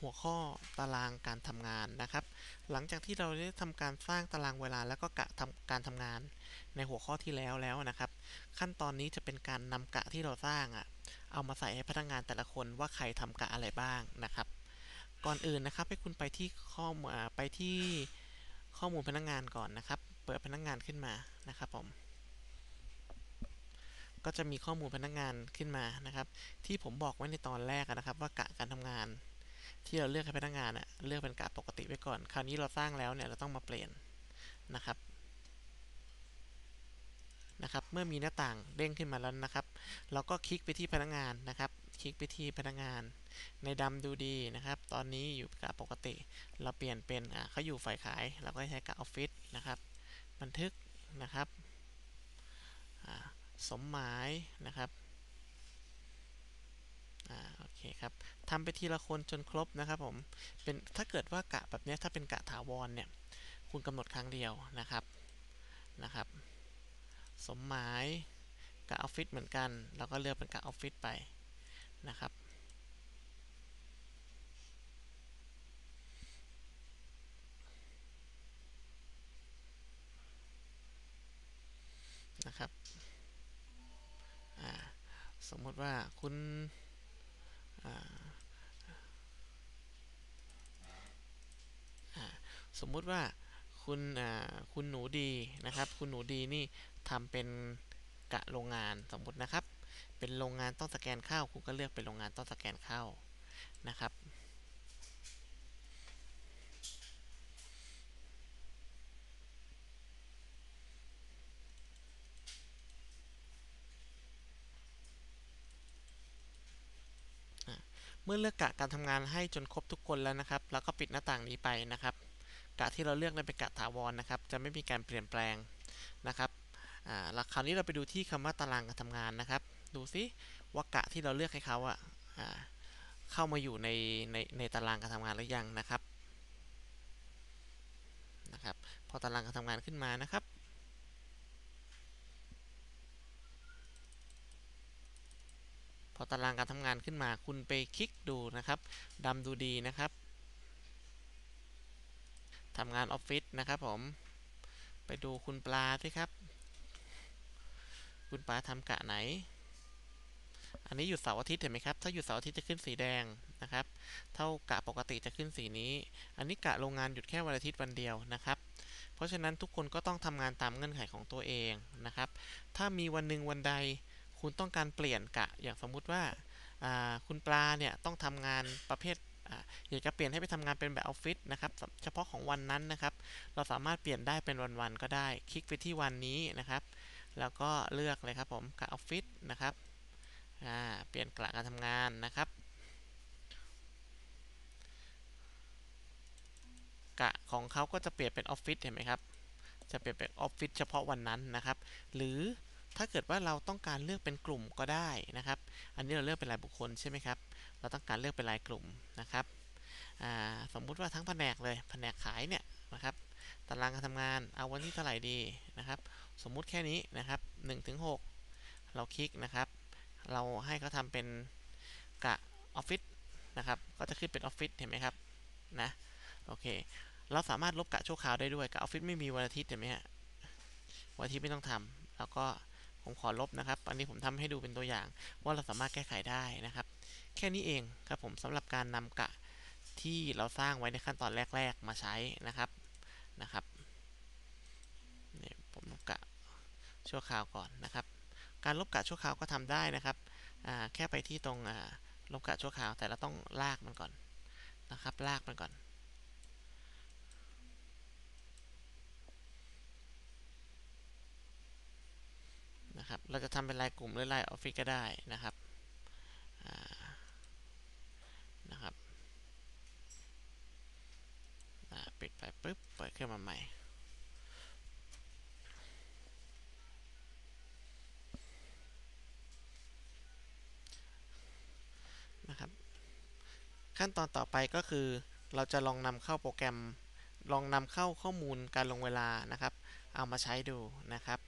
หัวข้อตารางการทำงานนะครับ หลังจากที่เราได้ทำการสร้างตารางเวลาแล้วก็กะทำการทำงาน ในหัวข้อที่แล้วแล้วนะครับ ขั้นตอนนี้จะเป็นการนำกะที่เราสร้างอะเอามาใส่ให้พนักงานแต่ละคนว่าใครทำกะอะไรบ้างนะครับ ก่อนอื่นนะครับให้คุณไปที่ข้อมูลอ่าไปที่ข้อมูลพนักงานก่อนนะครับ เปิดพนักงานขึ้นมานะครับผมก็จะมีข้อมูลพนักงานขึ้นมานะครับ ที่ผมบอกไว้ในตอนแรกนะครับ ว่ากะการทำงาน ที่เราเลือกให้พนักงานอะเลือกเป็นกะปกติไว้ก่อน คราวนี้เราสร้างแล้วเนี่ยเราต้องมาเปลี่ยนนะครับนะครับ เมื่อมีหน้าต่างเด้งขึ้นมาแล้วนะครับ เราก็คลิกไปที่พนักงานนะครับ คลิกไปที่พนักงาน ในดำดูดีนะครับ ตอนนี้อยู่กะปกติ เราเปลี่ยนเป็นอ่าเขาอยู่ฝ่ายขาย เราก็ใช้กะออฟฟิศนะครับ บันทึกนะครับสมหมายนะครับอ่าโอเคครับ ทำไปทีละคนจนครบนะครับผมเป็นถ้าเกิดว่ากะแบบนี้ถ้าเป็นกะถาวรเนี่ยคุณกำหนดครั้งเดียวนะครับนะครับ สมหมายกะออฟฟิศเหมือนกันเราก็เลือกเป็นกะออฟฟิศไปนะครับนะครับสมมติว่าคุณอ่าอ่า สมมุติว่าคุณอ่าคุณหนูดีนะครับ คุณหนูดีนี่ทำเป็นกะโรงงานสมมุตินะครับ เป็นโรงงานต้องสแกนเข้าคุณก็เลือกเป็นโรงงานต้องสแกนเข้านะครับเมื่อเลือกกะการทำงานให้จนครบทุกคนแล้วนะครับ แล้วก็ปิดหน้าต่างนี้ไปนะครับ กะที่เราเลือกนั้นเป็นกะถาวรนะครับ จะไม่มีการเปลี่ยนแปลงนะครับอ่าแล้วคราวนี้เราไปดูที่คำว่าตารางการทำงานนะครับ ดูซิว่ากะที่เราเลือกให้เขาอะอ่าเข้ามาอยู่ในในในตารางการทำงานหรือยังนะครับนะครับพอตารางการทำงานขึ้นมานะครับพอตารางการทำงานขึ้นมาคุณไปคลิกดูนะครับดำดูดีนะครับ ทำงานออฟฟิศนะครับผม ไปดูคุณปลาสิครับ คุณปลาทำกะไหน อันนี้หยุดเสาร์อาทิตย์เห็นไหมครับ ถ้าหยุดเสาร์อาทิตย์จะขึ้นสีแดงนะครับ เท่ากะปกติจะขึ้นสีนี้ อันนี้กะโรงงานหยุดแค่วันอาทิตย์วันเดียวนะครับเพราะฉะนั้นทุกคนก็ต้องทำงานตามเงื่อนไขของตัวเองนะครับ ถ้ามีวันหนึ่งวันใด คุณต้องการเปลี่ยนกะ อย่างสมมุติว่า คุณปลาเนี่ยต้องทำงานประเภท อยากจะเปลี่ยนให้ไปทำงานเป็นแบบออฟฟิศนะครับเฉพาะของวันนั้นนะครับ เราสามารถเปลี่ยนได้เป็นวันๆก็ได้ คลิกไปที่วันนี้นะครับ แล้วก็เลือกเลยครับผมกะออฟฟิศนะครับเปลี่ยนกะการทำงานนะครับกะของเขาก็จะเปลี่ยนเป็นออฟฟิศเห็นไหมครับจะเปลี่ยนเป็นออฟฟิศเฉพาะวันนั้นนะครับ หรือ ถ้าเกิดว่าเราต้องการเลือกเป็นกลุ่มก็ได้นะครับ อันนี้เราเลือกเป็นรายบุคคลใช่ไหมครับ เราต้องการเลือกเป็นรายกลุ่มนะครับ สมมุติว่าทั้งแผนกเลย แผนกขายเนี่ยนะครับ ตารางการทำงาน เอาวันที่เท่าไหร่ดีนะครับ สมมุติแค่นี้นะครับ1ถึง6เราคลิกนะครับ เราให้เขาทำเป็นกะออฟฟิศนะครับ ก็จะขึ้นเป็นออฟฟิศเห็นไหมครับ นะ โอเค เราสามารถลบกะชั่วคราวได้ด้วยกะออฟฟิศไม่มีวันอาทิตย์เห็นไหมฮะ วันอาทิตย์ไม่ต้องทำแล้วก็ ผมขอลบนะครับ อันนี้ผมทำให้ดูเป็นตัวอย่าง ว่าเราสามารถแก้ไขได้นะครับ แค่นี้เองครับผมสำหรับการนำกะที่เราสร้างไว้ในขั้นตอนแรก ๆ มาใช้นะครับนะครับนี่ผมลบกะชั่วคราวก่อนนะครับ การลบกะชั่วคราวก็ทำได้นะครับแค่ไปที่ตรงลบกะชั่วคราวแต่เราต้องลากมันก่อนนะครับ ลากมันก่อน นะครับ เราจะทำเป็นรายกลุ่มหรือรายออฟฟิศก็ได้นะครับนะครับปิดไปปุ๊บเปิดขึ้นมาใหม่นะครับขั้นตอนต่อไปก็คือเราจะลองนำเข้าโปรแกรม ลองนำเข้าข้อมูลการลงเวลานะครับ เอามาใช้ดูนะครับ